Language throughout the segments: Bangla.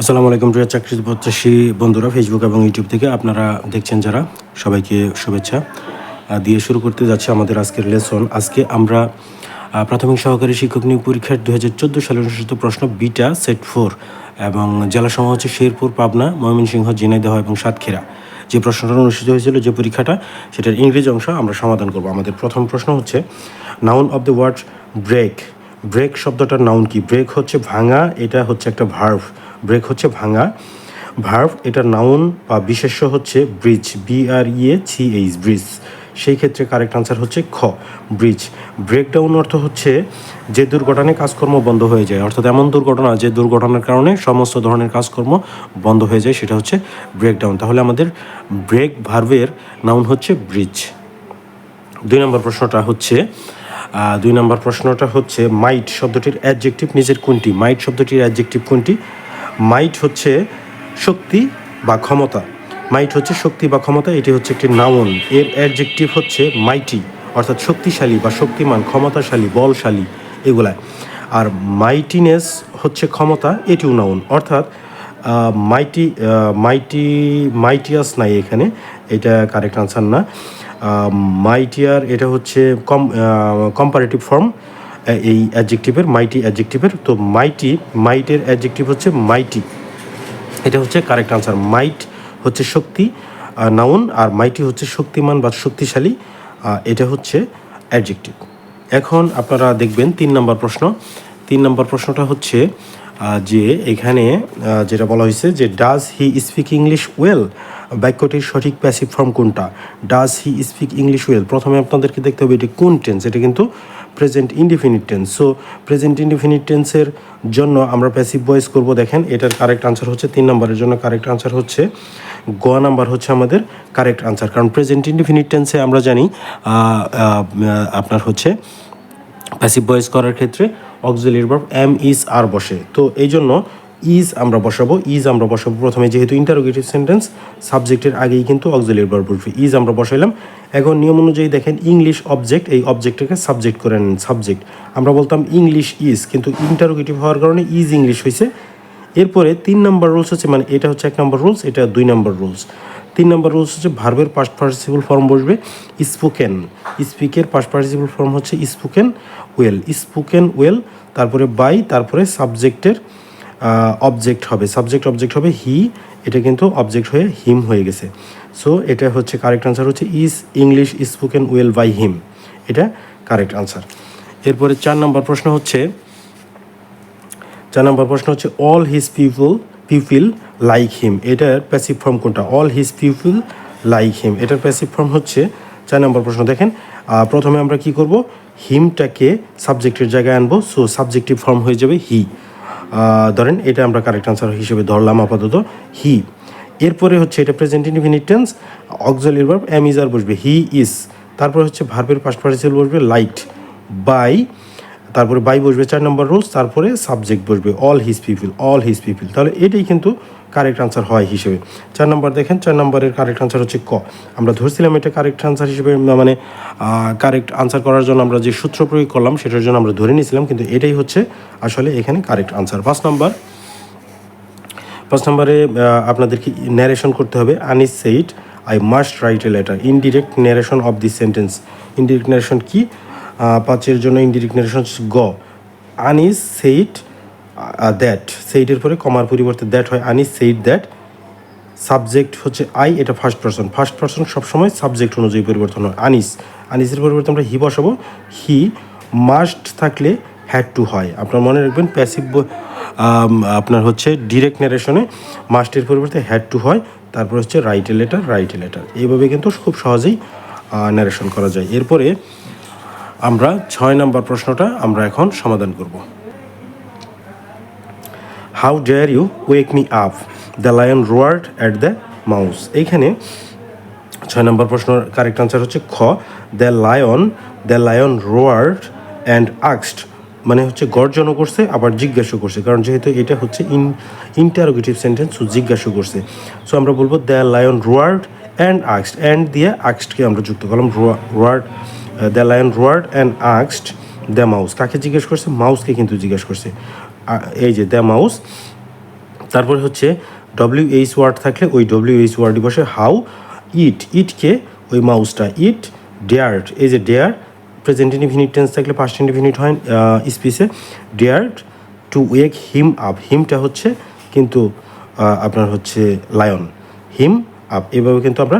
আসসালামু আলাইকুম, প্রিয় চাকরি প্রত্যাশী বন্ধুরা ফেসবুক এবং ইউটিউব থেকে আপনারা দেখছেন যারা, সবাইকে শুভেচ্ছা। দিয়ে শুরু করতে যাচ্ছে আমাদের আজকের লেসন আজকে আমরা প্রাথমিক সহকারী শিক্ষক নিয়োগ পরীক্ষার দু হাজার চোদ্দ সালে অনুষ্ঠিত প্রশ্ন বিটা সেট ফোর এবং জেলা সমূহ হচ্ছে শেরপুর, পাবনা, ময়মনসিংহ, ঝিনাইদহ এবং সাতক্ষীরা। যে প্রশ্নটা অনুষ্ঠিত হয়েছিল, যে পরীক্ষাটা, সেটার ইংরেজি অংশ আমরা সমাধান করব। আমাদের প্রথম প্রশ্ন হচ্ছে noun of the word break break শব্দটার নাউন কি? ব্রেক হচ্ছে ভাঙা, এটা হচ্ছে একটা ভার্ভ ব্রেক হচ্ছে ভাঙা। ভার্ভ, এটা নাউন বা বিশেষ্য হচ্ছে ব্রিজ বি আর ইয়ে সি এইচ ব্রিজ। সেই ক্ষেত্রে কারেক্ট আনসার হচ্ছে খ, ব্রিজ। ব্রেকডাউন অর্থ হচ্ছে যে দুর্ঘটনায় কাজকর্ম বন্ধ হয়ে যায়। অর্থাৎ এমন দুর্ঘটনা, যে দুর্ঘটনার কারণে সমস্ত ধরনের কাজকর্ম বন্ধ হয়ে যায়, সেটা হচ্ছে ব্রেকডাউন। তাহলে আমাদের ব্রেক ভার্ভের নাউন হচ্ছে ব্রিজ। দুই নম্বর প্রশ্নটা হচ্ছে দুই নম্বর প্রশ্নটা হচ্ছে, মাইট শব্দটির অ্যাডজেক্টিভ নিজের কোনটি? মাইট শব্দটির অ্যাডজেক্টিভ কোনটি? মাইট হচ্ছে শক্তি বা ক্ষমতা। মাইট হচ্ছে শক্তি বা ক্ষমতা, এটি হচ্ছে একটি নাউন। এর অ্যাডজেক্টিভ হচ্ছে মাইটি অর্থাৎ শক্তিশালী বা শক্তিমান, ক্ষমতাশালী, বলশালী এগুলা আর মাইটিনেস হচ্ছে ক্ষমতা, এটিও নাউন। অর্থাৎ মাইটি মাইটি মাইটিয়াস নাই এখানে, এটা কারেক্ট আনসার না। মাইটিয়ার এটা হচ্ছে কম কম্পারেটিভ ফর্ম এই অ্যাডজেক্টিভের মাইটি অ্যাডজেক্টিভের তো মাইটি মাইটের অ্যাডজেক্টিভ হচ্ছে মাইটি এটা হচ্ছে কারেক্ট আনসার মাইট হচ্ছে শক্তি নাউন আর মাইটি হচ্ছে শক্তিমান বা শক্তিশালী এটা হচ্ছে অ্যাডজেক্টিভ এখন আপনারা দেখবেন তিন নম্বর প্রশ্ন। তিন নম্বর প্রশ্নটা হচ্ছে যে এখানে যেটা বলা হয়েছে যে does he speak English well বাক্যটির সঠিক প্যাসিভ ফর্ম কোনটা? Does he speak English well প্রথমে আপনাদেরকে দেখতে হবে এটি কোন টেন্স এটা কিন্তু present indefinite tense so present indefinite টেন্সের জন্য আমরা প্যাসিভ ভয়েস করব, দেখেন, এটার কারেক্ট আনসার হচ্ছে তিন নম্বরের জন্য কারেক্ট আনসার হচ্ছে, গ নাম্বার হচ্ছে আমাদের কারেক্ট আনসার কারণ প্রেজেন্ট ইনডিফিনিট টেন্সে আমরা জানি আপনার হচ্ছে প্যাসিভ ভয়েস করার ক্ষেত্রে auxiliary verb am is are বসে। তো এই জন্য ইজ আমরা বসাবো ইজ আমরা বসাবো। প্রথমে যেহেতু ইন্টারোগেটিভ সেন্টেন্স সাবজেক্টের আগেই কিন্তু অক্সিলিয়ারি ভার্ব বসবে ইজ আমরা বসাইলাম। এখন নিয়ম অনুযায়ী দেখেন ইংলিশ অবজেক্ট এই অবজেক্টটাকে সাবজেক্ট করে নেন সাবজেক্ট আমরা বলতাম ইংলিশ ইজ কিন্তু ইন্টারোগেটিভ হওয়ার কারণে ইজ ইংলিশ হয়েছে এরপরে তিন নম্বর রুলস হচ্ছে মানে এটা হচ্ছে এক নম্বর রুলস এটা দুই নম্বর রুলস তিন নম্বর রুলস হচ্ছে ভার্বের পাস্ট পার্টিসিপল ফর্ম বসবে স্পোকেন স্পিকের পাস্ট পার্টিসিপল ফর্ম হচ্ছে স্পোকেন ওয়েল স্পোকেন ওয়েল তারপরে বাই তারপরে সাবজেক্টের অবজেক্ট হবে। সাবজেক্ট অবজেক্ট হবে হি এটা কিন্তু অবজেক্ট হয়ে হিম হয়ে গেছে। সো এটা হচ্ছে কারেক্ট আনসার হচ্ছে is English spoken well by him এটা কারেক্ট আনসার এরপরে চার নম্বর প্রশ্ন হচ্ছে, চার নম্বর প্রশ্ন হচ্ছে all his people people like him এটার প্যাসিভ ফর্ম কোনটা? All his people like him এটার প্যাসিভ ফর্ম হচ্ছে, চার নম্বর প্রশ্ন দেখেন প্রথমে আমরা কি করব? হিমটাকে সাবজেক্টের জায়গায় আনব। সো সাবজেক্টিভ ফর্ম হয়ে যাবে হি ধরেন এটা আমরা কারেক্ট আনসার হিসেবে ধরলাম আপাতত হি এরপরে হচ্ছে এটা present infinite tense auxiliary verb am is are বসবে হি ইজ তারপরে হচ্ছে ভার্বের ফার্স্ট পার্টিসিপল বসবে লাইট বাই তারপরে বাই বসবে চার নম্বর রুলস তারপরে সাবজেক্ট বসবে all his people all his people তাহলে এটাই কিন্তু কারেক্ট আনসার হয় হিসেবে। চার নম্বর দেখেন, চার নম্বরের কারেক্ট আনসার হচ্ছে ক। আমরা ধরছিলাম এটা কারেক্ট আনসার হিসেবে মানে কারেক্ট আনসার করার জন্য আমরা যে সূত্র প্রয়োগ করলাম সেটার জন্য আমরা ধরে নিয়েছিলাম, কিন্তু এটাই হচ্ছে আসলে এখানে কারেক্ট আনসার পাঁচ নম্বর, পাঁচ নম্বরে আপনাদেরকে ন্যারেশন করতে হবে। Anis said I must write a letter indirect narration of this sentence indirect narration কি? পাঁচের জন্য ইনডিরেক্ট ন্যারেশন গ। আনিস সেইট দ্যাট সেইটের পরে কমার পরিবর্তে দ্যাট হয় আনিস সেইট দ্যাট সাবজেক্ট হচ্ছে আই এটা ফার্স্ট পার্সন ফার্স্ট পার্সন সবসময় সাবজেক্ট অনুযায়ী পরিবর্তন হয়, আনিস, আনিসের পরিবর্তে আমরা হি বসাবো হি মাস্ট থাকলে হ্যাড টু হয়, আপনার মনে রাখবেন প্যাসিভ আপনার হচ্ছে ডিরেক্ট ন্যারেশনে মাস্টের পরিবর্তে হ্যাড টু হয়, তারপর হচ্ছে রাইট লেটার রাইট লেটার এইভাবে কিন্তু খুব সহজেই ন্যারেশন করা যায়, এরপরে আমরা ছয় নম্বর প্রশ্নটা আমরা এখন সমাধান করব। How dare you wake me up the lion roared at the mouse এইখানে ছয় নম্বর প্রশ্ন কারেক্ট আনসার হচ্ছে খ। The lion the lion roared and আক্সড মানে হচ্ছে গর্জনও করছে, আবার জিজ্ঞাসা করছে। কারণ যেহেতু এটা হচ্ছে ইন ইন্টারোগেটিভ সেন্টেন্স জিজ্ঞাসা করছে। সো আমরা বলব দ্য লায়ন রোয়ার্ড অ্যান্ড আক্সড অ্যান্ড দিয়ে আক্সডকে আমরা যুক্ত করলাম। Roared the lion roared and আক্সড the mouse কাকে জিজ্ঞেস করছে? মাউসকে কিন্তু জিজ্ঞেস করছে। এই যে দ্য মাউস, তারপরে হচ্ছে ডব্লিউ এইচ ওয়ার্ড থাকলে ওই ডব্লিউ এইচ ওয়ার্ডই বসে হাউ ইট, ইটকে ওই মাউসটা, ইট ডেয়ার্ড এই যে ডেয়ার, প্রেজেন্ট ইনফিনিট টেন্স থাকলে পাস্ট ইনফিনিট হয় স্পিসে ডেয়ার্ড টু ওয়েক হিম আপ হিমটা হচ্ছে কিন্তু আপনার হচ্ছে লায়ন হিম আপ এভাবে কিন্তু আমরা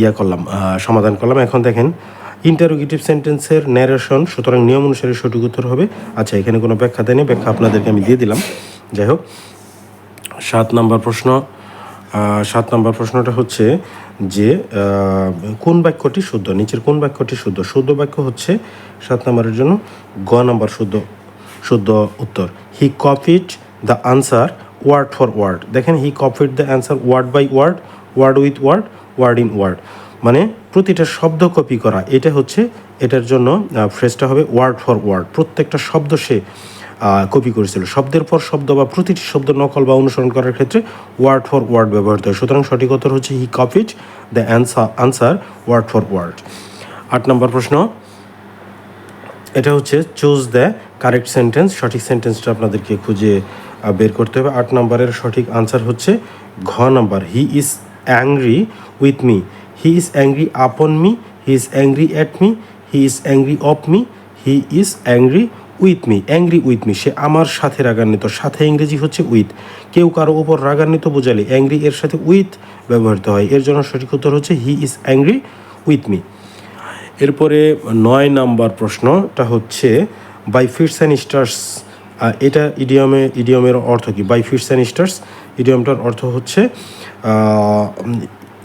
ইয়া করলাম সমাধান করলাম। এখন দেখেন ইন্টারোগেটিভ সেন্টেন্সের ন্যারেশন সুতরাং নিয়ম অনুসারে সঠিক উত্তর হবে। আচ্ছা এখানে কোনো ব্যাখ্যা দেয়নি, ব্যাখ্যা আপনাদেরকে আমি দিয়ে দিলাম। যাই হোক, সাত নম্বর প্রশ্ন সাত নম্বর প্রশ্নটা হচ্ছে যে কোন বাক্যটি শুদ্ধ? নিচের কোন বাক্যটি শুদ্ধ? শুদ্ধ বাক্য হচ্ছে সাত নম্বরের জন্য গ নম্বর শুদ্ধ শুদ্ধ উত্তর। He copied the answer word for word দেখেন he copied the answer word by word word with word word in word মানে প্রতিটা শব্দ কপি করা, এটা হচ্ছে, এটার জন্য ফ্রেজটা হবে ওয়ার্ড ফর ওয়ার্ড প্রত্যেকটা শব্দ সে কপি করেছিল। শব্দের পর শব্দ বা প্রতিটি শব্দ নকল বা অনুসরণ করার ক্ষেত্রে ওয়ার্ড ফর ওয়ার্ড ব্যবহৃত হয়। সুতরাং সঠিক উত্তর হচ্ছে he copied the answer answer word for word আট নম্বর প্রশ্ন। এটা হচ্ছে চুজ দ্য কারেক্ট সেন্টেন্স সঠিক সেন্টেন্সটা আপনাদেরকে খুঁজে বের করতে হবে। আট নম্বরের সঠিক আনসার হচ্ছে ঘ number. He is angry with me he is angry upon me he is angry at me he is angry of me he is angry with me angry with me সে আমার সাথে রাগান্বিত। সাথে ইংরেজি হচ্ছে উইথ কেউ কারও উপর রাগান্বিত বোঝালে অ্যাংরি এর সাথে উইথ ব্যবহৃত হয়। এর জন্য সঠিক উত্তর হচ্ছে he is angry with me এরপরে নয় নাম্বার প্রশ্নটা হচ্ছে বাই ফিটস অ্যান্ড স্টার্স এটা ইডিয়মে ইডিয়মের অর্থ কি? বাই ফিটস অ্যান্ড স্টার্স ইডিয়মটার অর্থ হচ্ছে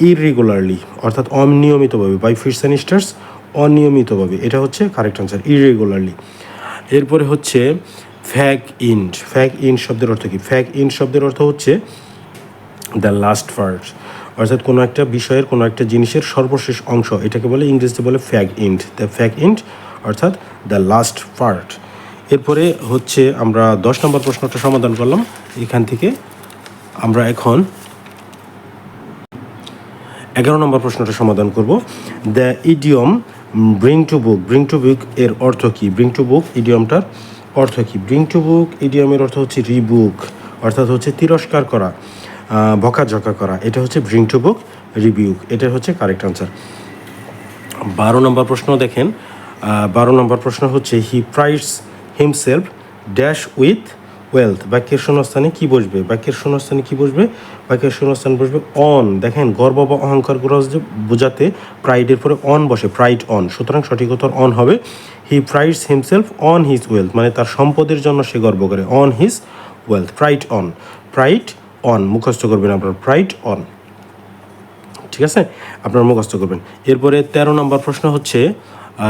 ইররেগুলারলি অর্থাৎ অনিয়মিতভাবে বাই ফিটস অ্যান্ড স্টার্স অনিয়মিতভাবে, এটা হচ্ছে কারেক্ট আনসার ইররেগুলারলি এরপরে হচ্ছে ফ্যাক ইন্ড ফ্যাক ইন্ড শব্দের অর্থ কি? ফ্যাক ইন্ড শব্দের অর্থ হচ্ছে দ্য লাস্ট পার্ট অর্থাৎ কোনো একটা বিষয়ের, কোনো একটা জিনিসের সর্বশেষ অংশ, এটাকে বলে ইংরেজিতে বলে fag end the fag end অর্থাৎ দ্য লাস্ট পার্ট এরপরে হচ্ছে আমরা দশ নম্বর প্রশ্নটা সমাধান করলাম, এখান থেকে আমরা এখন এগারো নম্বর প্রশ্নটা সমাধান করব। The idiom bring to book bring to book এর অর্থ কি? ব্রিং টু বুক ইডিয়মটার অর্থ কি? ব্রিং টু বুক ইডিয়মের অর্থ হচ্ছে রিবুক অর্থাৎ হচ্ছে তিরস্কার করা বকাঝকা করা। এটা হচ্ছে ব্রিং টু বুক রিবিউক এটা হচ্ছে কারেক্ট আনসার বারো নম্বর প্রশ্ন দেখেন। বারো নম্বর প্রশ্ন হচ্ছে he prides himself dash with wealth বাক্যের শূন্যস্থানে কি বসবে? বাক্যের শূন্যস্থানে কি বসবে? বাক্যের শূন্যস্থানে বসবে অন দেখেন, গর্ব বা অহংকার বোঝাতে প্রাইডের পরে অন বসে প্রাইড অন সুতরাং সঠিক উত্তর অন হবে। He prides himself on his wealth মানে তার সম্পদের জন্য সে গর্ব করে on his wealth pride on pride on মুখস্থ করবেন আপনার প্রাইড অন ঠিক আছে? আপনারা মুখস্থ করবেন। এরপরে তেরো নম্বর প্রশ্ন হচ্ছে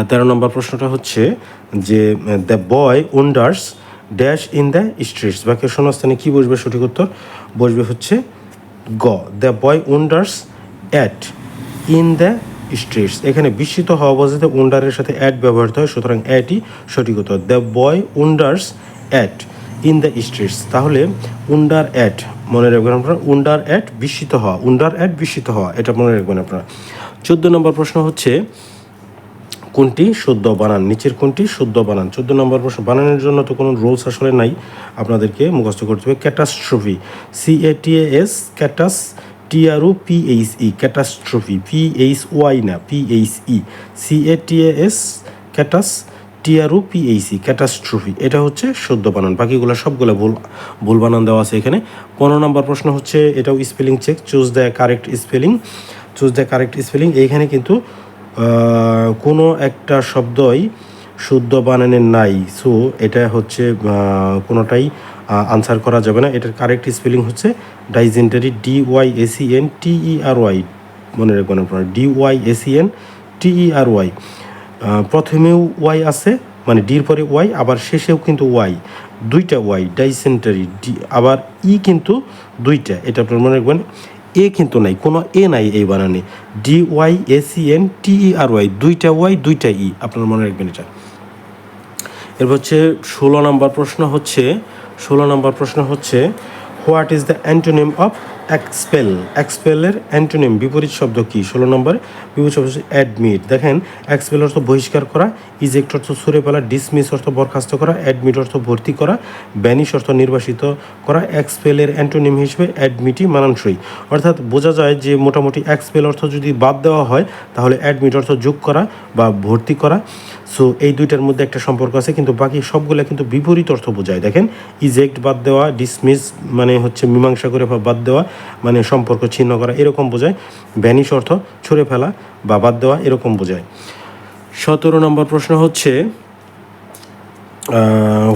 তেরো নম্বর প্রশ্নটা হচ্ছে যে the boy wonders dash in the streets বাক্যের শূন্যস্থানে কী বসবে? সঠিক উত্তর বসবে হচ্ছে গ। The boy wonders at in the streets এখানে বিস্মিত হওয়া বোঝাতে উন্ডারের সাথে অ্যাট ব্যবহৃত হয়, সুতরাং অ্যাটই সঠিক উত্তর। The boy wanders at in the streets তাহলে উন্ডার অ্যাট মনে রাখবেন আপনারা উন্ডার অ্যাট বিস্মিত হওয়া উন্ডার অ্যাট বিস্মিত হওয়া, এটা মনে রাখবেন আপনারা। চোদ্দ নম্বর প্রশ্ন হচ্ছে কোনটি শুদ্ধ বানান? নিচের কোনটি শুদ্ধ বানান? চোদ্দ নম্বর প্রশ্ন, বানানোর জন্য তো কোনো রোলস আসলে নাই। আপনাদেরকে মুখস্থ করতে হবে। Catastrophe C A T S catas T R O P H E catastrophe P H Y না P H E C A T S catas T R O P H E catastrophe. এটা হচ্ছে শুদ্ধ বানান। বাকিগুলো সবগুলো ভুল ভুল বানান দেওয়া আছে এখানে। পনেরো নম্বর প্রশ্ন হচ্ছে, এটাও spelling check choose the correct spelling choose the correct spelling এইখানে কিন্তু কোনো একটা শব্দই শুদ্ধ বানানের নাই। সো এটা হচ্ছে কোনোটাই আনসার করা যাবে না। এটার কারেক্ট স্পেলিং হচ্ছে dysentery D Y S E N T E R Y মনে রাখবেন আপনারা D Y S E N T E R Y প্রথমেও Y আছে মানে ডির পরে ওয়াই আবার শেষেও কিন্তু ওয়াই দুইটা ওয়াই ডাইসেন্টারি ডি আবার ই কিন্তু দুইটা। এটা আপনার মনে রাখবেন এ কিন্তু নাই, কোনো এ নাই এই বানানে। D Y C N T E R Y দুইটা ওয়াই দুইটা ই আপনার মনে রাখবেন এটা। এরপর হচ্ছে, ষোলো নম্বর প্রশ্ন হচ্ছে, ষোলো নম্বর প্রশ্ন হচ্ছে what is the antonym of expel? এক্সপেলের antonym, বিপরীত শব্দ কী? ষোলো নম্বরে, বিপরীত শব্দ অ্যাডমিট। দেখেন, এক্সপেল অর্থ বহিষ্কার করা, ইজেক্ট অর্থ সরে ফেলা, ডিসমিস অর্থ বরখাস্ত করা, অ্যাডমিট অর্থ ভর্তি করা, ব্যানিশ অর্থ নির্বাসিত করা এক্সপেলের অ্যান্টোনিম হিসেবে অ্যাডমিটই মানানসই। অর্থাৎ বোঝা যায় যে মোটামুটি এক্সপেল অর্থ যদি বাদ দেওয়া হয়, তাহলে অ্যাডমিট অর্থ যোগ করা বা ভর্তি করা। সো এই দুইটার মধ্যে একটা সম্পর্ক আছে, কিন্তু বাকি সবগুলো কিন্তু বিপরীত অর্থ বোঝায়। দেখেন ইজেক্ট বাদ দেওয়া ডিসমিস মানে হচ্ছে মীমাংসা করে বাদ দেওয়া মানে সম্পর্ক ছিন্ন করা, এরকম বোঝায়। ব্যানিশ অর্থ ছুঁড়ে ফেলা বা বাদ দেওয়া, এরকম বোঝায়। সতেরো নম্বর প্রশ্ন হচ্ছে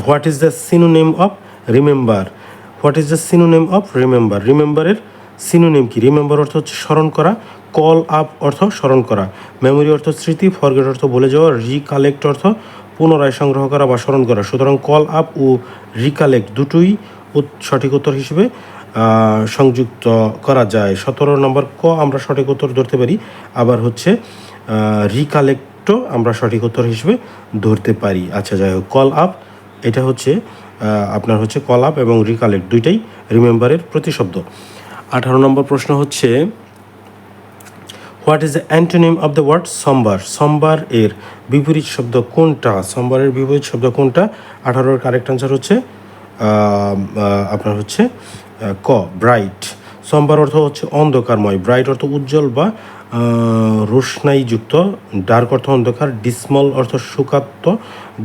what is the synonym of remember what is the synonym of remember রিমেম্বারের synonym কি? রিমেম্বার অর্থ হচ্ছে স্মরণ করা কল আপ অর্থ স্মরণ করা। মেমোরি অর্থ স্মৃতি, ফরগেট অর্থ বলে যাওয়া, রিকালেক্ট অর্থ পুনরায় সংগ্রহ করা বা স্মরণ করা। সুতরাং কল আপ ও রিকালেক্ট দুটোই সঠিক উত্তর হিসেবে সংযুক্ত করা যায়। সতেরো নম্বর ক আমরা সঠিক উত্তর ধরতে পারি, আবার হচ্ছে রিকালেক্টও আমরা সঠিক উত্তর হিসেবে ধরতে পারি। আচ্ছা যাই হোক, কল আপ, এটা হচ্ছে আপনার হচ্ছে কল আপ এবং রিকালেক্ট দুইটাই রিমেম্বারের প্রতিশব্দ। আঠারো নম্বর প্রশ্ন হচ্ছে what is the antonym of the word sombre sombre এর বিপরীত শব্দ কোনটা? সোমবারের বিপরীত শব্দ কোনটা? আঠারোর কারেক্ট আনসার হচ্ছে আপনার হচ্ছে ক ব্রাইট সোমবার অর্থ হচ্ছে অন্ধকারময়। ব্রাইট অর্থ উজ্জ্বল বা রোশনাইযুক্ত। ডার্ক অর্থ অন্ধকার ডিসমল অর্থ সুকাত্ত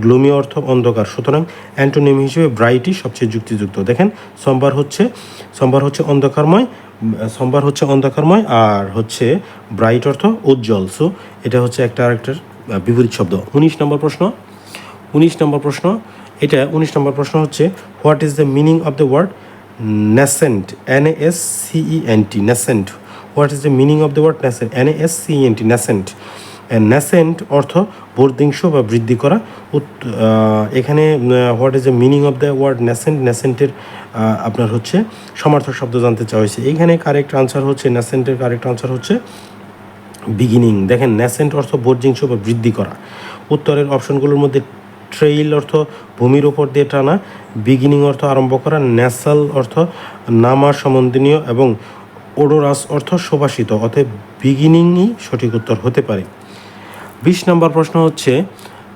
গ্লুমি অর্থ অন্ধকার। সুতরাং অ্যান্টোনিম হিসেবে ব্রাইটই সবচেয়ে যুক্তিযুক্ত। দেখেন সোমবার হচ্ছে সোমবার হচ্ছে অন্ধকারময় সোমবার হচ্ছে অন্ধকারময় আর হচ্ছে ব্রাইট অর্থ উজ্জ্বল। সো এটা হচ্ছে একটা আরেকটার বিপরীত শব্দ। উনিশ নম্বর প্রশ্ন। উনিশ নম্বর প্রশ্ন। এটা উনিশ নম্বর প্রশ্ন হচ্ছে what is the meaning of the word nascent N S C E N T nascent what is the meaning of the word nascent N S C E N T nascent nascent অর্থ বর্ধিংশ বা বৃদ্ধি করা। এখানে what is the meaning of the word nascent ন্যাসেন্টের আপনার হচ্ছে সমার্থক শব্দ জানতে চাওয়া হয়েছে। এইখানে কারেক্ট আনসার হচ্ছে ন্যাসেন্টের কারেক্ট আনসার হচ্ছে বিগিনিং দেখেন ন্যাসেন্ট অর্থ বর্জিংশ বা বৃদ্ধি করা। উত্তরের অপশনগুলোর মধ্যে ট্রেইল অর্থ ভূমির ওপর দিয়ে টানা বিগিনিং অর্থ আরম্ভ করা ন্যাসাল অর্থ নামা সম্বন্ধনীয় এবং ওডোরাস অর্থ সুবাসিত অতএব বিগিনিংই সঠিক উত্তর হতে পারে। বিশ নম্বর প্রশ্ন হচ্ছে,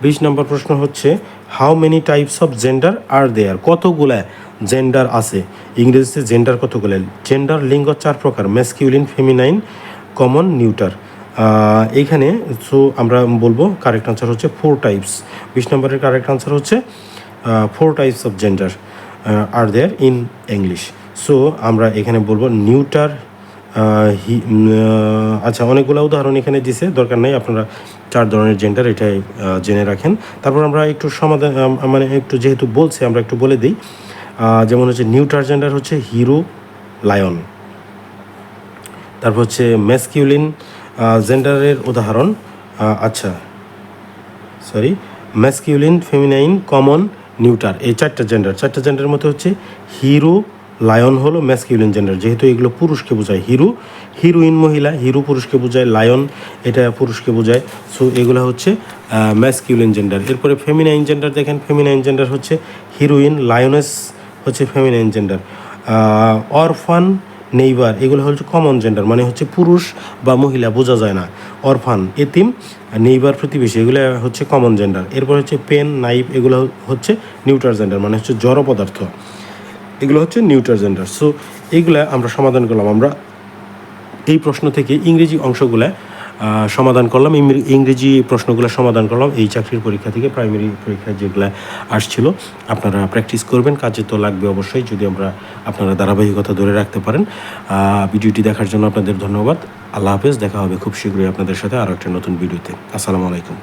বিশ নম্বর প্রশ্ন হচ্ছে how many types of gender are there কতগুলা জেন্ডার আছে? ইংরেজিতে জেন্ডার কতগুলো? জেন্ডার লিঙ্গ চার প্রকার ম্যাসকিউলিন ফেমিনাইন কমন নিউটার এইখানে সো আমরা বলব কারেক্ট আনসার হচ্ছে ফোর টাইপস বিশ নম্বরের কারেক্ট আনসার হচ্ছে four types of gender are there in English so আমরা এখানে বলব নিউটার আচ্ছা অনেকগুলো উদাহরণ এখানে দিছে, দরকার নেই, আপনারা চার ধরনের জেন্ডার এটাই জেনে রাখেন। তারপর আমরা একটু সমাধান মানে একটু যেহেতু বলছে, আমরা একটু বলে দিই। যেমন হচ্ছে নিউটার জেন্ডার হচ্ছে হিরো লায়ন তারপর হচ্ছে ম্যাসকিউলিন জেন্ডারের উদাহরণ আচ্ছা sorry masculine feminine common neuter এই চারটা জেন্ডার চারটা জেন্ডারের মধ্যে হচ্ছে হিরো লায়ন হলো ম্যাসকিউলিন জেন্ডার যেহেতু এগুলো পুরুষকে বোঝায় হিরো, হিরোইন মহিলা, হিরো পুরুষকে বোঝায় লায়ন, এটা পুরুষকে বোঝায়। সো এগুলো হচ্ছে ম্যাসকিউলিন জেন্ডার এরপরে ফেমিনাইন জেন্ডার দেখেন ফেমিনাইন জেন্ডার হচ্ছে হিরোইন লায়নেস হচ্ছে ফেমিনাইন জেন্ডার অরফান, নেইবার, এগুলো হচ্ছে কমন জেন্ডার মানে হচ্ছে পুরুষ বা মহিলা, বোঝা যায় না। অরফান, এতিম, নেইবার প্রতিবেশী, এগুলো হচ্ছে কমন জেন্ডার এরপর হচ্ছে পেন, নাইফ, এগুলো হচ্ছে নিউট্রাল জেন্ডার মানে হচ্ছে জড় পদার্থ। এগুলো হচ্ছে নিউট্রাল জেন্ডার সো এইগুলা আমরা সমাধান করলাম। আমরা এই প্রশ্ন থেকে ইংরেজি অংশগুলো সমাধান করলাম। ইংরেজি প্রশ্নগুলো সমাধান করলাম। এই চাকরির পরীক্ষা থেকে প্রাইমারি পরীক্ষা যেগুলো আসছিল, আপনারা প্র্যাকটিস করবেন। কাজে তো লাগবে অবশ্যই, যদি আমরা আপনারা ধারাবাহিকতা ধরে রাখতে পারেন। ভিডিওটি দেখার জন্য আপনাদের ধন্যবাদ। আল্লাহ হাফেজ। দেখা হবে খুব শীঘ্রই আপনাদের সাথে আরও একটা নতুন ভিডিওতে। আসসালামু আলাইকুম।